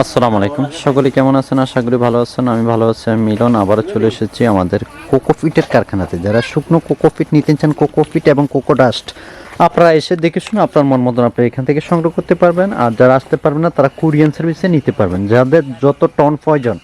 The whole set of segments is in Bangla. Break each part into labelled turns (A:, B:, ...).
A: আসসালামু আলাইকুম। সকলে কেমন আছেন? আশা করি ভালো আছেন। আমি ভালো আছি। আমি মিলন। আবারও চলে এসেছি আমাদের কোকোফিটের কারখানাতে। যারা শুকনো কোকোফিট নিতে চান কোকোফিট এবং কোকো ডাস্ট, আপনারা এসে দেখে শুনে আপনার মন মতন আপনি এখান থেকে সংগ্রহ করতে পারবেন। আর যারা আসতে পারবেন না, তারা কুরিয়ান সার্ভিসে নিতে পারবেন। যাদের যত টন প্রয়োজন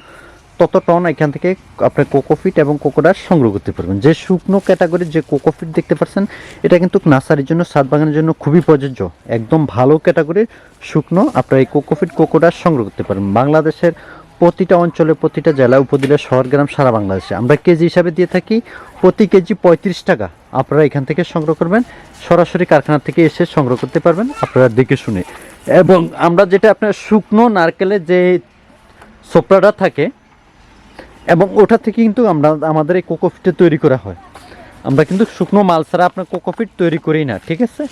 A: তত টন এখান থেকে আপনার কোকোফিট এবং কোকোডাস সংগ্রহ করতে পারবেন। যে শুকনো ক্যাটাগরির যে কোকোফিট দেখতে পাচ্ছেন এটা কিন্তু নার্সারির জন্য সাত বাগানের জন্য খুবই প্রযোজ্য। একদম ভালো ক্যাটাগরির শুকনো, আপনার এই কোকোফিট কোকোডাস সংগ্রহ করতে পারবেন। বাংলাদেশের প্রতিটা অঞ্চলে প্রতিটা জেলা, উপজেলা, শহর, গ্রাম, সারা বাংলাদেশে। আমরা কেজি হিসাবে দিয়ে থাকি প্রতি কেজি পঁয়ত্রিশ টাকা। আপনারা এখান থেকে সংগ্রহ করবেন, সরাসরি কারখানা থেকে এসে সংগ্রহ করতে পারবেন, আপনারা দেখে শুনে। এবং আমরা যেটা আপনার শুকনো নারকেলের যে সোপড়াটা থাকে এবং ওটা থেকে কিন্তু আমরা আমাদের এই কোকোফিটটা তৈরি করা হয়। আমরা কিন্তু শুকনো মাল ছাড়া আপনার কোকোফিট তৈরি করি না, ঠিক আছে?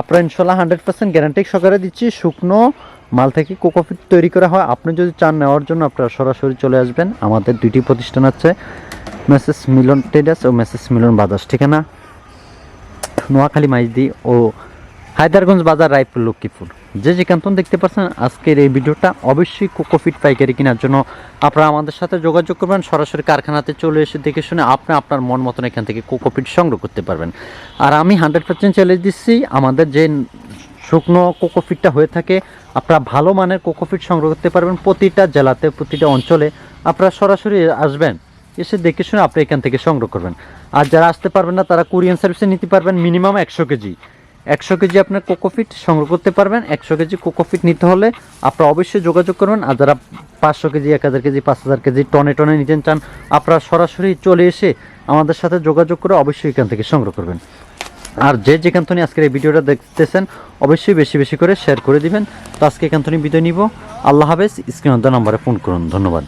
A: আপনার ইনশাল্লাহ হান্ড্রেড পার্সেন্ট গ্যারান্টি সহকারে দিচ্ছি, শুকনো মাল থেকে কোকোফিট তৈরি করা হয়। আপনি যদি চান নেওয়ার জন্য আপনারা সরাসরি চলে আসবেন। আমাদের দুইটি প্রতিষ্ঠান আছে মেসেস মিলন ট্রেডার্স ও মেসেস মিলন বাজার ঠিকানা নোয়াখালী, মাইজদি ও হায়দারগঞ্জ বাজার, রায়পুর, লক্ষ্মীপুর। যে যেখান থেকে দেখতে পাচ্ছেন, আজকের এই ভিডিওটা অবশ্যই কোকোফিট পাইকারি কেনার জন্য আপনারা আমাদের সাথে যোগাযোগ করবেন, সরাসরি কারখানাতে চলে এসে দেখে শুনে আপনি আপনার মন মতন এখান থেকে কোকোফিট সংগ্রহ করতে পারবেন। আর আমি হান্ড্রেড পার্সেন্ট চ্যালেঞ্জ দিচ্ছি, আমাদের যে শুকনো কোকোফিটটা হয়ে থাকে, আপনারা ভালো মানের কোকোফিট সংগ্রহ করতে পারবেন প্রতিটা জেলাতে, প্রতিটা অঞ্চলে। আপনারা সরাসরি আসবেন, এসে দেখে শুনে আপনি এখান থেকে সংগ্রহ করবেন। আর যারা আসতে পারবেন না, তারা কুরিয়ান সার্ভিসে নিতে পারবেন মিনিমাম একশো কেজি। একশো কেজি আপনার কোকোফিট সংগ্রহ করতে পারবেন। একশো কেজি কোকোফিট নিতে হলে আপনারা অবশ্যই যোগাযোগ করবেন। আর যারা পাঁচশো কেজি, এক হাজার কেজি, পাঁচ হাজার কেজি টনে টনে নিতে চান, আপনারা সরাসরি চলে এসে আমাদের সাথে যোগাযোগ করে অবশ্যই এখান থেকে সংগ্রহ করবেন। আর যে যেখান থেকে আজকের এই ভিডিওটা দেখতেছেন, অবশ্যই বেশি বেশি করে শেয়ার করে দিবেন। তো আজকে এখান থেকে বিদায় নিব। আল্লাহ হাফেজ। স্ক্রিন নাম্বারে ফোন করুন। ধন্যবাদ।